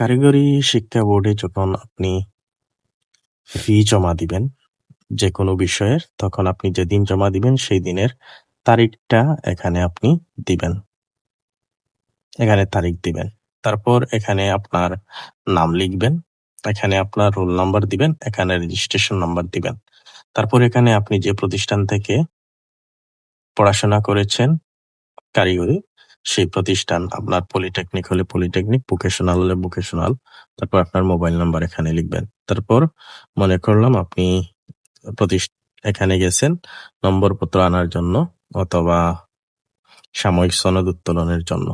কারিগরি শিক্ষা বোর্ডে যখন আপনি ফি জমা দিবেন যে কোনো বিষয়ের, তখন আপনি যেদিন জমা দিবেন সেই দিনের তারিখটা এখানে আপনি দিবেন। এখানে তারিখ দিবেন। তারপর এখানে আপনার নাম লিখবেন, এখানে আপনার রোল নাম্বার দিবেন, এখানে রেজিস্ট্রেশন নাম্বার দিবেন। তারপর এখানে আপনি যে প্রতিষ্ঠান থেকে পড়াশোনা করেছেন কারিগরি সেই প্রতিষ্ঠান, আপনার পলিটেকনিক হলে পলিটেকনিক ভোকেশনাল হলে ভোকেশনাল তারপর আপনার মোবাইল নাম্বার এখানে লিখবেন। তারপর মনে করলাম আপনি প্রতিষ্ঠা, এখানে গেছেন নম্বরপত্র আনার জন্য অথবা সাময়িক সনদ উত্তোলনের জন্য।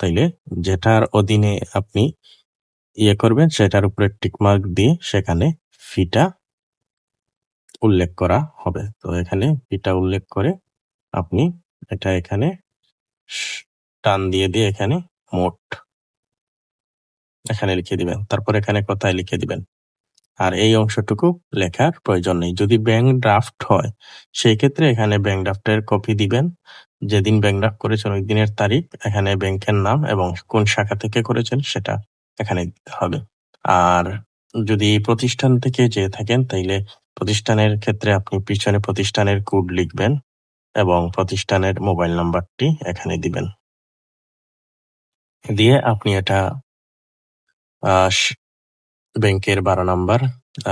তাইলে যেটার অধীনে আপনি ইয়ে করবেন, সেটার উপরে টিকমার্ক দিয়ে সেখানে ফিটা উল্লেখ করা হবে। তো এখানে ফিটা উল্লেখ করে আপনি এটা এখানে টান দিয়ে দিয়ে এখানে মোট এখানে লিখে দিবেন। তারপর এখানে কোথায় লিখে দিবেন? আর এই অংশটুকু লেখার প্রয়োজন নেই। যদি ব্যাংক ড্রাফট হয়, সেই ক্ষেত্রে এখানে ব্যাংক ড্রাফটের কপি দিবেন। যেদিন ব্যাংক ড্রাফট করেছেন, ওই দিনের তারিখ, এখানে ব্যাংকের নাম এবং কোন শাখা থেকে করেছেন, সেটা এখানে দিতে হবে। আর যদি প্রতিষ্ঠান থেকে যেয়ে থাকেন, তাইলে প্রতিষ্ঠানের ক্ষেত্রে আপনি পিছনে প্রতিষ্ঠানের কোড লিখবেন এবং প্রতিষ্ঠানের মোবাইল নাম্বারটি এখানে দিবেন। দিয়ে আপনি এটা ব্যাংকের বারো নাম্বার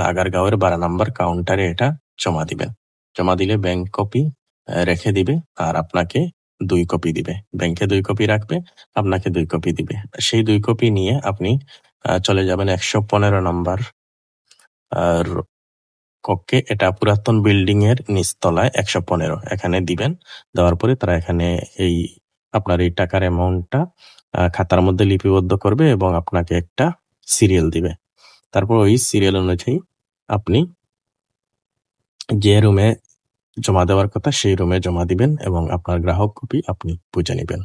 আগারগাঁওয়ের বারো নাম্বার কাউন্টারে এটা জমা দিবেন। জমা দিলে ব্যাংক কপি রেখে দিবে আর আপনাকে দুই কপি দিবে। ব্যাংকে দুই কপি রাখবে, আপনাকে দুই কপি দিবে। সেই দুই কপি নিয়ে আপনি চলে যাবেন একশো পনেরো নাম্বার, আর কক্ষে এটা পুরাতন বিল্ডিং এর নিচতলায় একশো পনেরো। এখানে দিবেন, দেওয়ার পরে তারা এখানে এই আপনার এই টাকার অ্যামাউন্টটা খাতার মধ্যে লিপিবদ্ধ করবে এবং আপনাকে একটা সিরিয়াল দিবে। তারপর ওই সিরিয়াল অনুযায়ী আপনি যে রুমে জমা দেওয়ার কথা, সেই রুমে জমা দিবেন এবং আপনার গ্রাহক কপি আপনি বুঝে নেবেন।